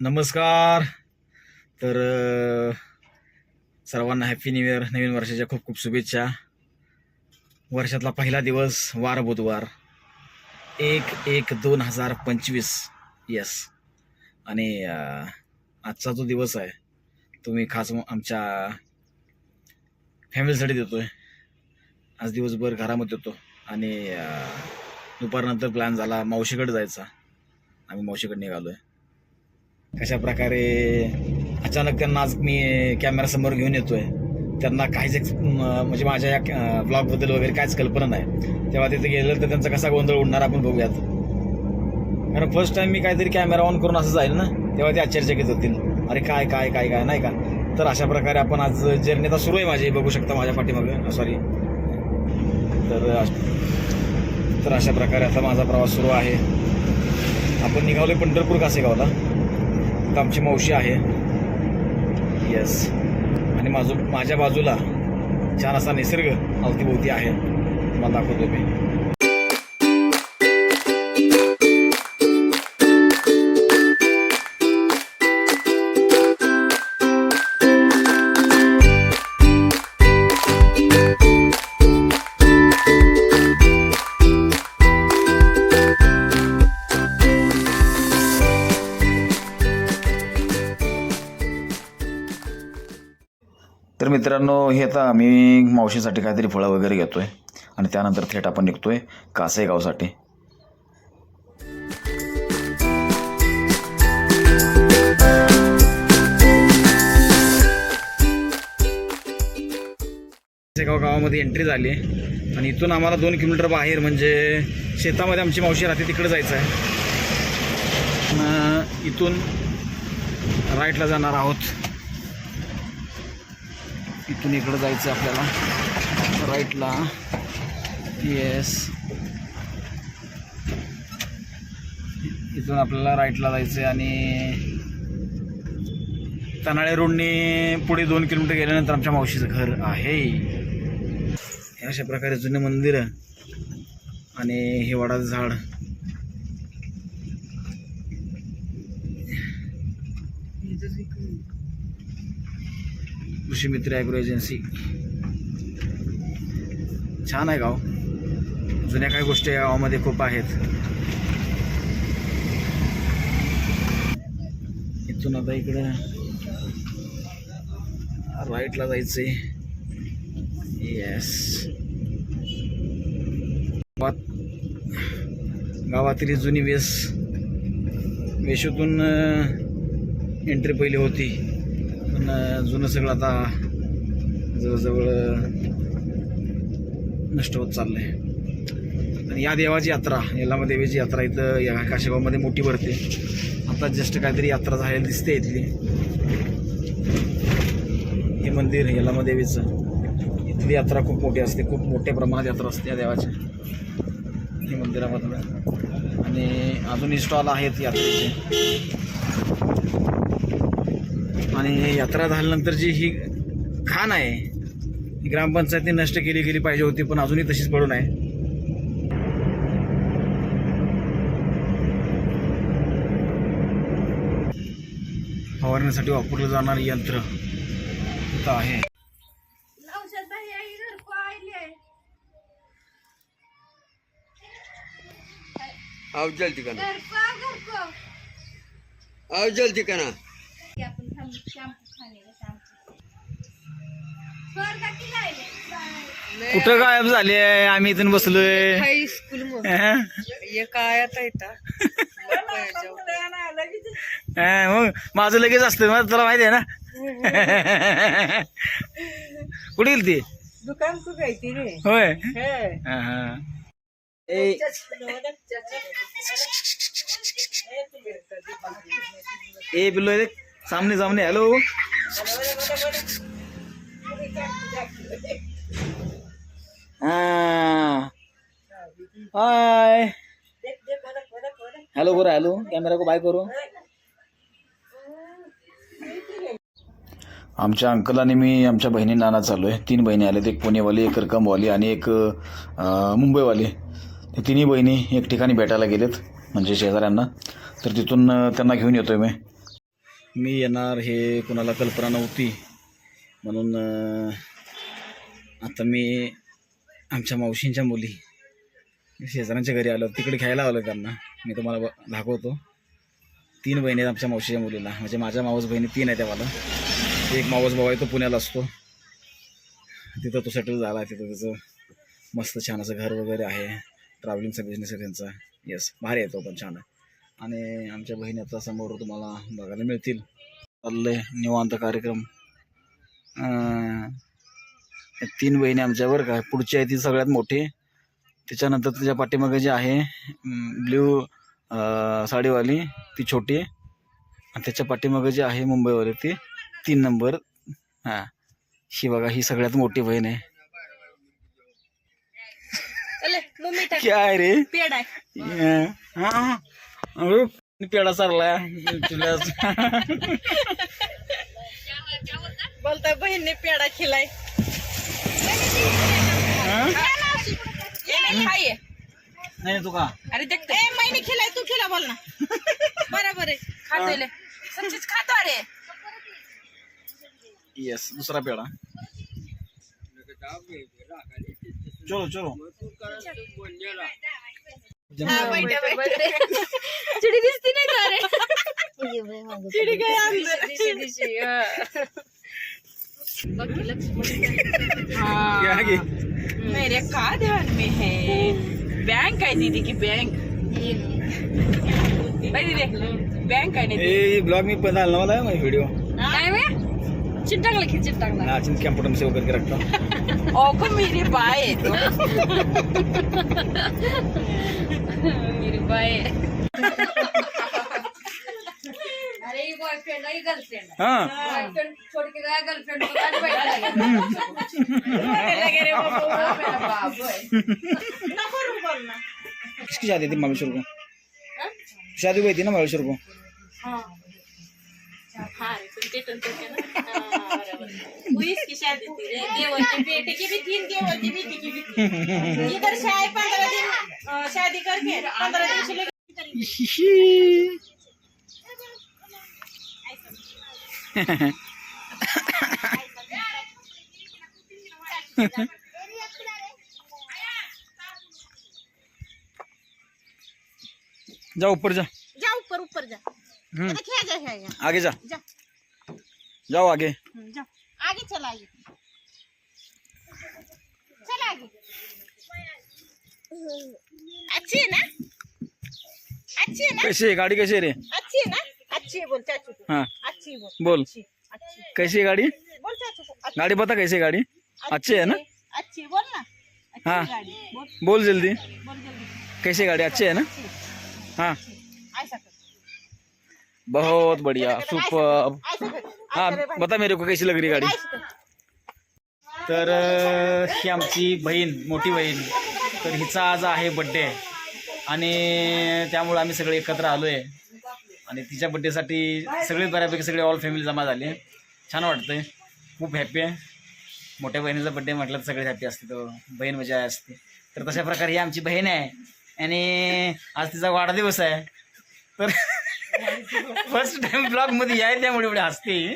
नमस्कार. तर सर्वांना हॅपी न्यू इयर नवीन वर्षाच्या खूप खूप शुभेच्छा. वर्षातला पहिला दिवस वार बुधवार. एक एक दोन हजार पंचवीस. यस आणि आजचा जो दिवस आहे तो मी खास आमच्या फॅमिलीसाठी देतोय. आज दिवसभर घरामध्ये होतो. आणि दुपारनंतर प्लॅन झाला मावशीकडे जायचा. आम्ही मावशीकडे आहे कशा प्रकारे अचानक त्यांना आज मी कॅमेरासमोर घेऊन येतोय. त्यांना काहीच एक म्हणजे माझ्या या ब्लॉगबद्दल वगैरे काहीच कल्पना नाही. तेव्हा तिथे गेलं तर त्यांचा कसा गोंधळ उडणार आपण बघूयात. कारण फर्स्ट टाइम मी काहीतरी कॅमेरा ऑन करून असं जाईल ना तेव्हा ते आश्चर्यचकित होतील. अरे काय काय काय काय नाही का? तर अशा प्रकारे आपण आज जर्नी आता सुरू आहे माझी बघू शकता माझ्या पाठीमागं. सॉरी तर तर अशा प्रकारे आता माझा प्रवास सुरू आहे. आपण निघालो पंढरपूर कासेगावला. तर आमची मावशी आहे. येस आणि माझं माझ्या बाजूला छान असा निसर्ग अवतीभोवती आहे. मला दाखवतो मी. मित्रांनो हे आता आम्ही मावशीसाठी काहीतरी फळं वगैरे घेतोय आणि त्यानंतर थेट आपण निघतोय कासेगावसाठी. कासेगाव गावामध्ये एंट्री झाली आणि इथून आम्हाला दोन किलोमीटर बाहेर म्हणजे शेतामध्ये आमची मावशी राहते तिकडे जायचं आहे. इथून राईटला जाणार आहोत. इथून इकडं जायचं आहे आपल्याला. राईटला येस इथून आपल्याला राईटला जायचं आहे आणि तनाळे रोडने पुढे दोन किलोमीटर गेल्यानंतर आमच्या मावशीचं घर आहे. हे अशा प्रकारे जुने मंदिर आणि हे वडाचं झाड. कृषी मित्र ॲग्रो एजन्सी. छान आहे गाव. जुन्या काही गोष्टी या गावामध्ये खूप आहेत. इथून आता इकडं राईटला आहे येस गावात गावातील जुनी वेस वेशोतून एंट्री पहिली होती. जुनं सगळं आता जवळजवळ नष्ट होत चाललं आहे आणि या देवाची यात्रा यलामा देवीची यात्रा इथं या काशेगावमध्ये मोठी भरते. आता जस्ट काहीतरी यात्रा झालेली दिसते इथली. हे मंदिर यलामा देवीचं. इथली यात्रा खूप मोठी असते खूप मोठ्या प्रमाणात यात्रा असते या देवाची. हे मंदिरामधलं. आणि अजूनही स्टॉल आहेत यात्रेचे. आणि यात्रा झाल्यानंतर जी ही खाण आहे ही ग्रामपंचायतने नष्ट केली गेली पाहिजे होती पण अजूनही तशीच पडून आहे फवारण्यासाठी वापरलं जाणारं यंत्र इथं आहे. अवजल ठिकाण. अवजल ठिकाणा. को हम शैम्पू लाइले कुठं गायब झाले आम्ही इथून बसलोय. हाई स्कूल मध्ये हं? एक आयात येता हं, मग माझं लगेच असतं मला तुला माहिती आहे ना? कुठे गेली ती दुकान को गई थी रे? होय. है. हं, हं. ए, देख सामने सामने हेलो हाय हेलो बोरा हेलो कॅमेरा को बाय करू। आमच्या अंकल आणि मी आमच्या बहिणी नाना चालू आहे तीन बहिणी आल्यात एक पुणेवाली एक रक्कमवाली आणि एक मुंबईवाली. तिन्ही बहिणी एक ठिकाणी भेटायला गेलेत म्हणजे शेजाऱ्यांना. तर तिथून त्यांना घेऊन येतोय मी. मी येणार हे कोणाला कल्पना नव्हती. म्हणून आता मी आमच्या मावशींच्या मुली शेजाऱ्यांच्या घरी आलो. तिकडे घ्यायला आलो त्यांना. मी तुम्हाला दाखवतो. तीन बहिणी आहेत आमच्या मावशीच्या मुलीला. म्हणजे माझ्या मावस बहिणी तीन आहे त्यावाला. एक मावस भाऊ आहे तो पुण्याला असतो. तिथं तो सेटल झाला आहे. तिथं त्याचं मस्त छान असं घर वगैरे आहे. ट्रॅव्हलिंगचा बिझनेस आहे त्यांचा. येस भारी आहे तो पण छान आहे. आणि आमच्या बहिणी आता समोर तुम्हाला बघायला मिळतील. चाललंय निवांत कार्यक्रम. तीन बहिणी आमच्या बरं का पुढची आहे ती सगळ्यात मोठी. त्याच्यानंतर तुझ्या पाठीमागे जी आहे ब्ल्यू साडीवाली ती छोटी. आणि त्याच्या पाठीमागे जी आहे मुंबईवाली ती तीन नंबर. हां. ही बघा ही सगळ्यात मोठी बहीण आहे. काय रे? पेड आहे. हा. पेडा चालला तुला बोलता बहिणीने पेडा खिलाय ये नाही खाये नाही तू का अरे देख ए महिने खिलाय तू खिला बोल ना बरोबर आहे खातोय सच्चीच खातो अरे येस दुसरा पेडा। चलो चलो। चिडी दिसती नाही का रे चिडी काय आणलं घ्या की. मेरे का ध्यान में है। बैंक है दीदी की बैंक। भाई दीदी बैंक आहे ब्लॉग मी पण मला व्हिडिओ काय चिंटाकला की चिंटाकला नाचिन कॅम्प्युटर में सेव करके रखता ओ को मेरी बाय मेरी बाय अरे ये बॉयफ्रेंड है गर्लफ्रेंड है. हाँ बॉयफ्रेंड छोड़ के गया गर्लफ्रेंड को आज बैठा है ना किसकी शादी थी को शादी हुई थी ना महाबलेश्वर को हाँ. तुम ना. हाँ, इसकी शादी थी रे देवर के बेटे की भी थी देवर बेटी की भी थी इधर आए पंद्रह दिन शादी करके पंद्रह दिन से जा ऊपर जा। जा ऊपर ऊपर जा। हम्म, आगे जा। जा। जाओ आगे। हम्म, जा। आगे चला आगे अच्छी है ना? अच्छी है ना? कैसी है? गाड़ी कैसी है रे? अच्छी है ना? अच्छी है बोल चाचू हाँ। अच्छी बोल। बोल। अच्छी अच्छी कैसी है गाड़ी? बोल चाचू गाड़ी बता कैसी है गाड़ी? अच्छी है ना? अच्छी है, बोल ना। हाँ। बोल। जल्दी। बोल कैसी गाड़ी? अच्छी है ना? हाँ। बहुत बढ़िया सुपर हाँ बता मेरे को कैसी लग रही गाड़ी? तर ही आमची बहीण मोठी बहीण. तर हिचा आज आहे बड्डे आणि त्यामुळे आम्ही सगळे एकत्र आलो आहे आणि तिच्या बड्डेसाठी सगळे बऱ्यापैकी सगळे ऑल फॅमिली जमा झाली. छान वाटतंय. खूप हॅपी आहे. मोठ्या बहिणीचा बड्डे म्हटलं तर सगळे हॅपी असते तो. बहीण म्हणजे असते. तर तशा प्रकारे ही आमची बहीण आहे. आणि आज तिचा वाढदिवस आहे. तर फर्स्ट टाइम ब्लॉगमध्ये याय त्यामुळे एवढे हसते.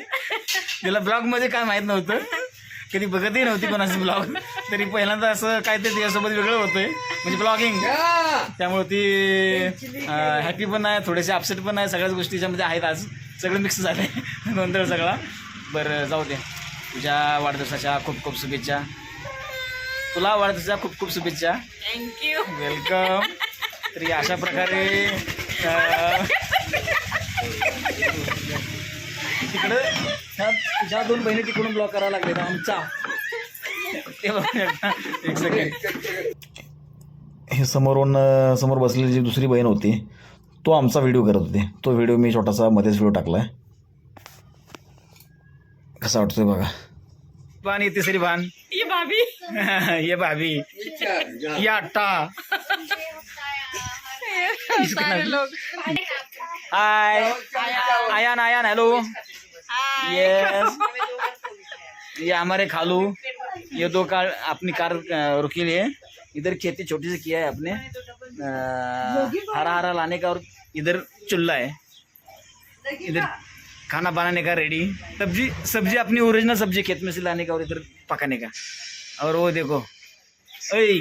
तिला ब्लॉगमध्ये काय माहीत नव्हतं. कधी बघतही नव्हती कोणाचे ब्लॉग तरी पहिल्यांदा असं काहीतरी तिच्यासोबत वेगळं होतंय. म्हणजे ब्लॉगिंग त्यामुळे ती हॅपी पण आहे थोडेसे अपसेट पण आहे सगळ्याच गोष्टी त्याच्यामध्ये आहेत आज. सगळं मिक्स झालं आहे गोंधळ सगळा. बरं जाऊ दे. तुझ्या वाढदिवसाच्या खूप खूप शुभेच्छा. तुला वाढदिवसाच्या खूप खूप शुभेच्छा. थँक्यू वेलकम तर अशा प्रकारे तिकडं ह्या ज्या दोन बहिणी तिकडून ब्लॉक करायला लागले ना आमचा ते बघ एकदा, एक सेकंड हे समोरून समोर बसलेली जी दुसरी बहीण होती तो आमचा व्हिडिओ करत होती. तो व्हिडिओ मी छोटासा मध्येच व्हिडिओ टाकलाय. कसा वाटतोय बघा? बाण येते तिसरी बाण ये भाभी. ये भाभी. ये सारे लोग. Hi Ayaan Ayaan hello yes ये हमारे खालू ये दो कार अपनी कार रुकी लिए। इधर खेती छोटी सी किया है अपने। हरा हरा लाने का और इधर चूल्हा है। इधर खाना बनाने का रेडी सब्ज़ी सब्ज़ी अपनी ओरिजिनल सब्ज़ी खेत में से लाने का और इधर पकाने का। और वो देखो। ओए।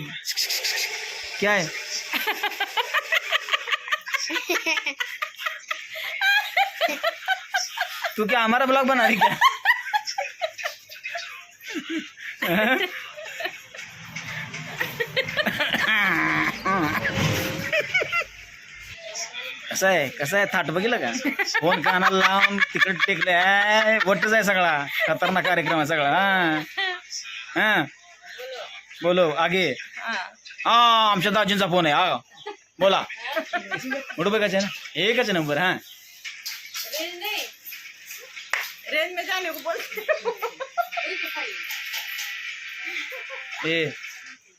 क्या है? तू क्या हमारा ब्लॉग बना रही क्या? कसं आहे? कसं आहे? थाट बघितलं का? फोन कानाला लावून तिकडे टेकले आहे वटच आहे सगळा. खतरनाक कार्यक्रम आहे सगळा. हा. हा. बोलो आगे. हा. आमच्या दाजींचा फोन आहे. हा. बोला. कुठं बघायचं ना? एकच नंबर हा. रेंज में जाने को बोल ए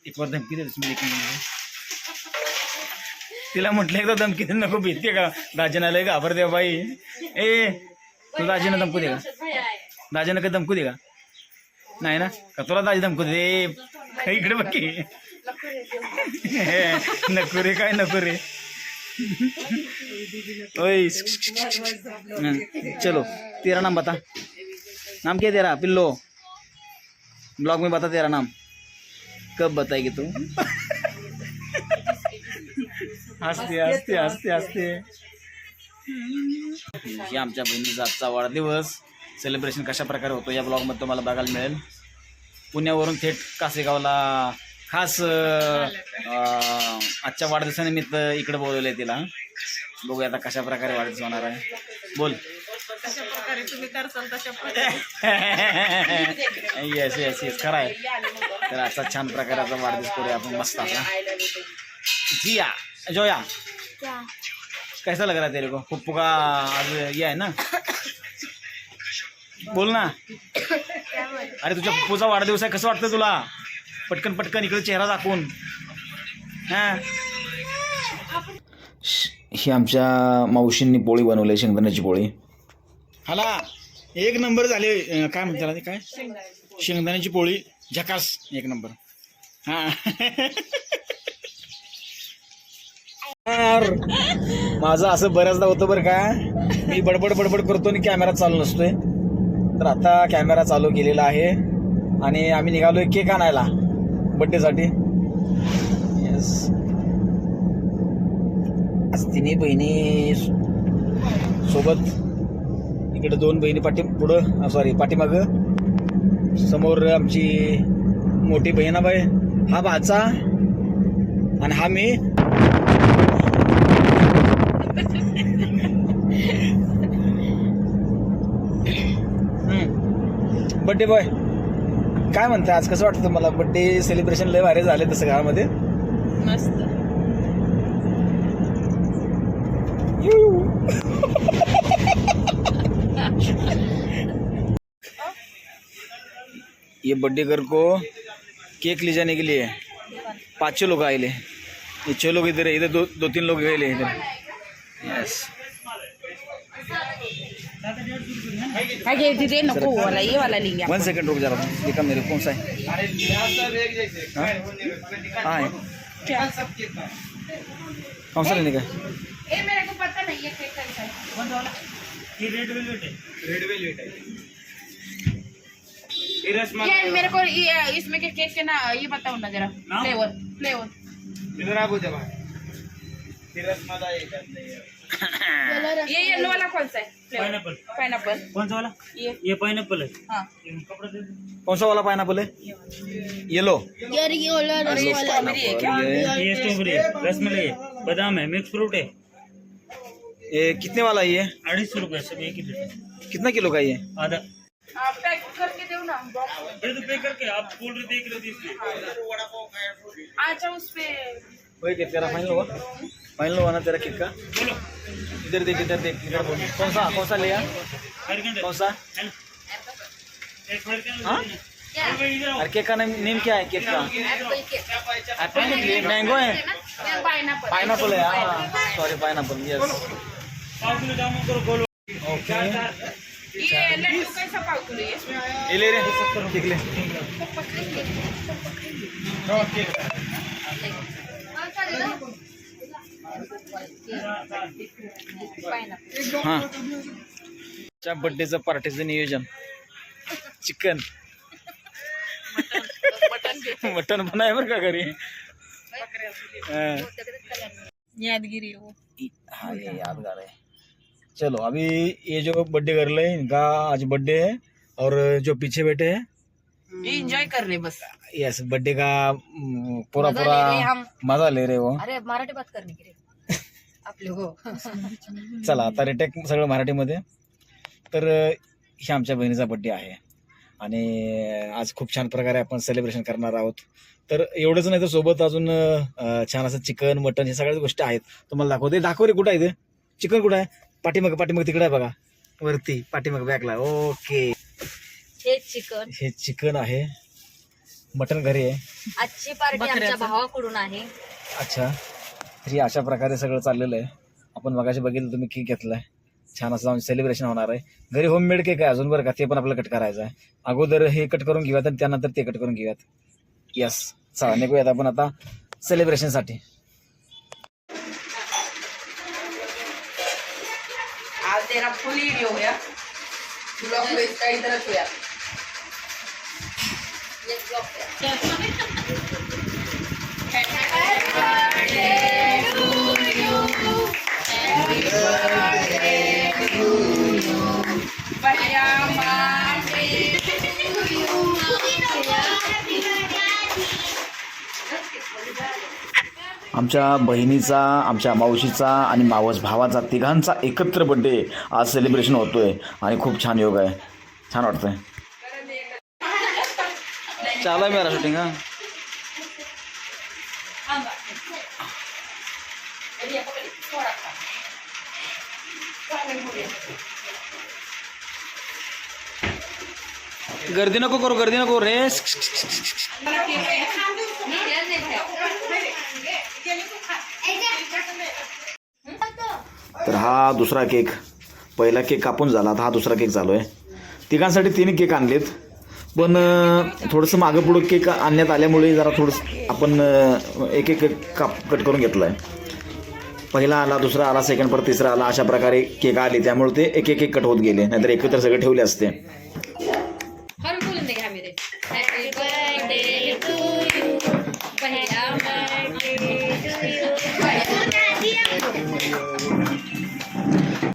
एक वर धमकी दे एक मिनिट. तिला म्हटलं एकदा धमकी दे नको भीती का घाबरते बाई ए तू दाजीनं धमकू दे का दाजीनं काही धमकू दे का नाही ना? का तुला दाजी धमकू दे। इकडे बघ की नको रे काय नको रे ओए चलो तेरा नाम बता। नाम क्या तेरा? पिल्लो। ब्लॉग में बता तेरा नाम। कब बताएगी तू? हसते हसते हसते हसते। ही आमच्या बहिणीचा आजचा वाढदिवस. सेलिब्रेशन कशा प्रकारे होतो या ब्लॉगमध्ये तुम्हाला बघायला मिळेल. पुण्यावरून थेट कासेगावला खास आजच्या वाढदिवसानिमित्त इकडे बोलवले तिला. बघूया आता कशा प्रकारे वाढदिवस होणार आहे. बोल. तशा प्रकारे तुम्ही करसाल तशा प्रकारे. येस येस येस खरं आहे. तर असा छान प्रकाराचा वाढदिवस करूया आपण मस्त असा जिया जोया. कैसा लग रहा तेरे को? पप्पू का आज ये है ना? बोल ना. अरे तुझ्या पप्पूचा वाढदिवस आहे कसं वाटतं तुला? पटकन पटकन इकडे चेहरा दाखवून. हा? ही आमच्या मावशींनी पोळी बनवली शेंगदाण्याची पोळी. हाला एक नंबर झाले काय म्हणते त्याला ते काय? शेंगदाण्याची पोळी झकास एक नंबर. हा. माझं असं बऱ्याचदा होतं बरं का मी बडबड बडबड करतो आणि कॅमेरा चालू नसतोय. तर आता कॅमेरा चालू केलेला आहे आणि आम्ही निघालोय केक आणायला बड्डेसाठी येस आज तिन्ही बहिणी सोबत. इकडे दोन बहिणी पाठी पुढं सॉरी पाठीमाग. समोर आमची मोठी बहिणाबाई हा भाचा आणि हा मी. बड्डे बॉय काय म्हणता आज कसं वाटतं तुम्हाला? बड्डे सेलिब्रेशन लय भारी झाले तसं गावामध्ये. मस्त. ये बर्थडे गर्ल को केक ले जाने के लिए पाँच छः लोग आए ले। ये छः लोग इधर है इधर दो दो तीन लोग गए ले इधर। यस आगे दे नको वाला ये वाला लेंगे वन सेकंड रुक जरा देखा मेरे कौन सा है? हाँ? हाँ कौन सा लेने का है? मेरे को पता नहीं है केक कैसा है। रेड वेलवेट है। ये मेरे को ये इसमें के केक के ना ये बताओ ना जरा। फ्लेवर फ्लेवर ये येलो वाला कौन सा है? पाइनएप्पल पाइनएप्पल कौन सा वाला? ये. ये पाइनएप्पल है। हाँ. ये कपड़ा दे दो। कौन सा वाला पाइनएप्पल है? येलो यार ये वाला येलो स्ट्रॉबेरी है क्या? ये ये स्ट्रॉबेरी है। रसमलाई है बादाम है। मिक्स फ्रूट है। ये कितने वाला ये? अढ़ाई सौ रुपये सब एक ही देते कितना किलो का है ये? आधा। आप पैक करके दो ना दे दो पे करके। आप कोल्ड ड्रिंक देख लो इसलिए अच्छा उस पे वही के तेरा फाइनल हुआ फाइनल हुआ ना तेरा केक का। बोलो इधर देख इधर देख इधर बोल। कौन सा कौन सा लिया? फरकन दे कौन सा? है? ना? एक फरकन हाँ? इधर आओ। और केक का नेम नेम क्या है केक का? एप्पल के एप्पल निकली मैंगो है? पाइनएप्पल पाइनएप्पल है हाँ। सॉरी पाइनएप्पल यस पाँच किलो जामुन करो बोलो। ओके ये लड्डू कैसा पाव किलो ये? ये ले रे केक ले। हाँ. च्या बर्थडेचं पार्टीचं नियोजन. चिकन मटन आहे बरं का घरी। यादगिरी हाँ. ये यादगार है चलो अभी ये जो बर्थडे कर ले इनका आज बर्थडे है और जो पीछे बैठे हैं एन्जॉय कर रहे बस. यस बर्थडे का पूरा पूरा. मजा ले रहे हो। अरे मराठी बात करणे की रे आपले हो. चला आता रिटेक सगळं मराठीमध्ये. तर ही आमच्या बहिणीचा बड्डे आहे. आणि आज खूप छान प्रकारे आपण सेलिब्रेशन करणार आहोत. तर एवढंच नाही तर सोबत अजून छान असं चिकन मटन हे सगळ्याच गोष्टी आहेत. तुम्हाला दाखवते दाखव रे कुठं आहे ते? चिकन कुठं आहे? पाठीमाग पाठीमाग तिकडे आहे बघा. वरती पाठीमाग बॅकला. ओके. हे चिकन. हे चिकन आहे. मटन घरी आहे. आजची पार्टी आमच्या भावाकडून आहे. अच्छा. हे अशा प्रकारे सगळं चाललेलं आहे. आपण मगाशी बघितलं तुम्ही केक घेतलाय. छान असं जाऊन सेलिब्रेशन होणार आहे. घरी होममेड केक आहे अजून बरं का ते पण आपल्याला कट करायचं आहे. अगोदर हे कट करून घेऊयात आणि त्यानंतर ते कट करून घेऊयात. यस चला निघूयात आपण आता सेलिब्रेशनसाठी आज फुल में इसका इधर होया आमच्या बहिणीचा आमच्या मावशीचा आणि मावस भावाचा तिघांचा एकत्र बड्डे आज सेलिब्रेशन होतोय आणि खूप छान योग आहे. छान वाटतंय. चालू आहे मेरा शूटिंग हा गर्दी नको करू गर्दी नको रे तर हा दुसरा केक. पहिला केक कापून झाला आता हा दुसरा केक चालू आहे. तिघांसाठी तीन केक आणलेत. पण थोडंसं मागं पुढं केक आणण्यात आल्यामुळे जरा थोडंसं आपण एक एक काप कट करून घेतला आहे पहिला आला दुसरा आला सेकंड परत तिसरा आला अशा प्रकारे केक आले. त्यामुळे ते एक एक एक कट होत गेले. नाहीतर एकत्र सगळे ठेवले असते.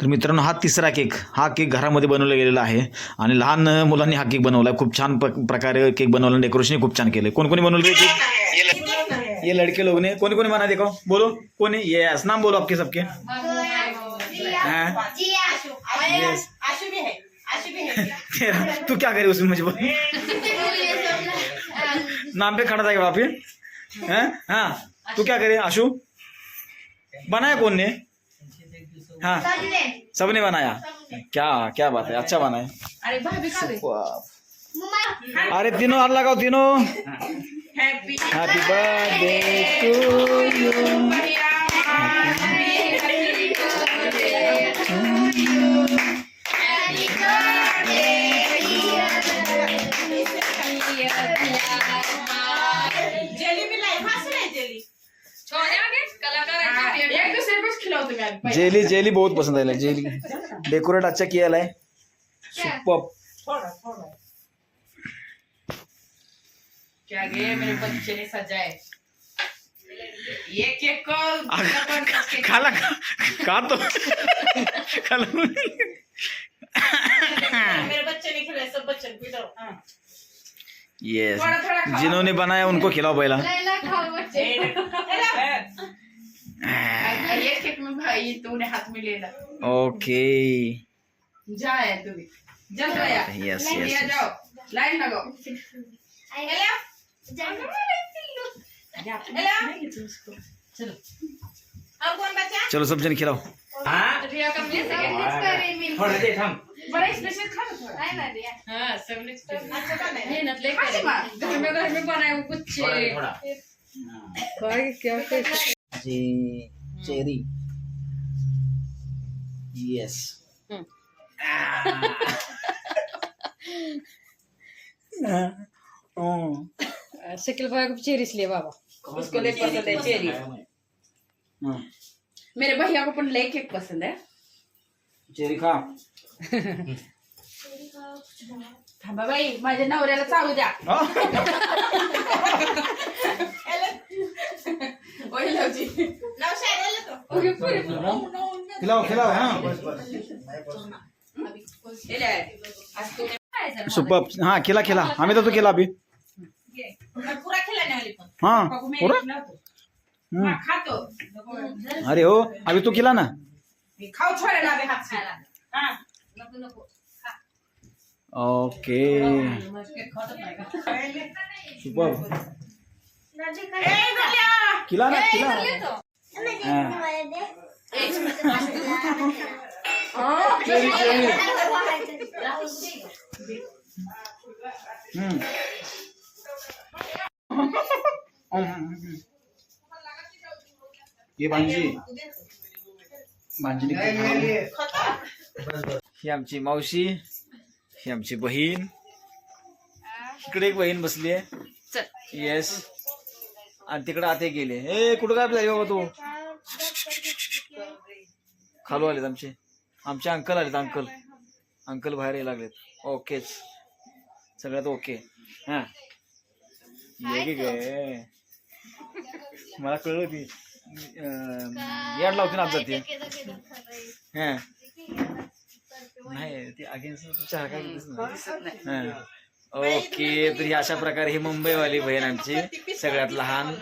तर मित्रांनो हा तिसरा केक हा केक घरामध्ये बनवला गेलेला आहे. आणि लहान मुलांनी हा केक बनवला खूप छान प्र- प्रकारे केक बनवला डेकोरेशन खूप छान केलं कोणी कोणी बनवलं केक ये लड़के लोग ने कोणी कोणी बना देखो बोलो कोणी यस नाम बोलो आपके सबके। हाँ? Yes. आशु भी है आशु भी है तेरा तू क्या करे उसमें मुझे बोल। नाम पे खड़ा था वहाँ हाँ? तू क्या करे आशु? बनाया कौन ने? हाँ। सबने। बनाया। क्या क्या बात है अच्छा बना है अरे भाभी का दे वाह। अरे तीनों। हाथ लगाओ तीनों happy happy birthday to you jelly भी लाई हंस रहे जेली कलाकार एक दूसरे को खिलाओ तुम यार जेली जेली बहुत पसंद है जेली डेकोरेट अच्छा किया है सुपर थोड़ा थोड़ा। क्या गे मेरे बच्चे ने सजाए ये केक को खाला खा तो खाला मेरे बच्चे ने खिलाए सब बच्चे को हाँ। यस थोड़ा थोड़ा खाओ। जिन्होंने बनाया उनको खिलाओ पहला। लैला खाओ बच्चे। ये केक में भाई तूने हाथ में ले ला। ओके जा है तू भी। जल्द आया। यस यस लाइन लगाओ। हेलो। चलो। अब कौन बचा? चलो सब जन खिलाओ। रिया का मिल। सके थोडं दे थांब बड़ा स्पेशल खा लो थोड़ा हाँ सबने स्पेशल अच्छा बना है मेहनत ले अच्छी बात। घर में घर में बनाए वो कुछ। थोडा दे, थोडा। क्या चेरी। यस शकील भाई को चेरी इसलिए बाबा। उसको ले पसंद है चेरी। मेरे भैया को पण ले केक पसंद है। चेरी खा। थांबा बाई माझ्या नवऱ्याला चालू द्या। ओय लवची नाव शाळेला तो. खिलाव खिलाव हा. आज तू सुपर हा खिला खिला. आम्ही तर तू केला अभि. हा बघू मी पुरा? लावतो. हम्म. हा, खातो अरे हो अभि तू केला ना मी खाऊ छोडे ना बे हात खायला हा नको नको ओके सुपर किला ना किला हा. हम्म. ये भांजी. भांजी ही आमची मावशी ही आमची बहीण. इकडे एक बहीण बसली आहे. चल. येस आणि तिकडे आते गेले ए कुठं काय झाली बाबा तू? खालू आलेत आमचे. आमचे अंकल आलेत अंकल. अंकल बाहेर यायला लागलेत. ओकेच. सगळ्यात ओके. हा. ये गे गे. मला कळलं ती. याड लावते ना आमचा ती. हा. नाही ती अगेन्स्ट चहा काय दिसत नाही. ओके तर ही अशा प्रकारे ही मुंबईवाली बहीण आमची सगळ्यात लहान.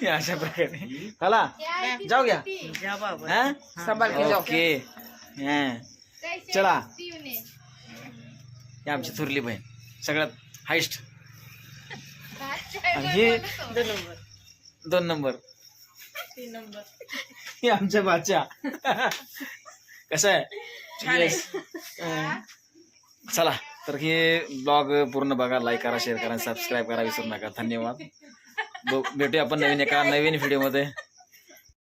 ही अशा प्रकारे. चला जाऊ घ्या. हा? ओके. हा. चला. ही आमची थुरली बहीण. सगळ्यात हायस्ट. ही दोन नंबर. तीन नंबर. ही आमच्या बाच्या. कसं आहे? चला तर हे ब्लॉग पूर्ण बघा लाईक करा शेअर करा सबस्क्राईब करा विसरू नका. धन्यवाद. भेटूया आपण नवीन एका नवीन व्हिडिओमध्ये.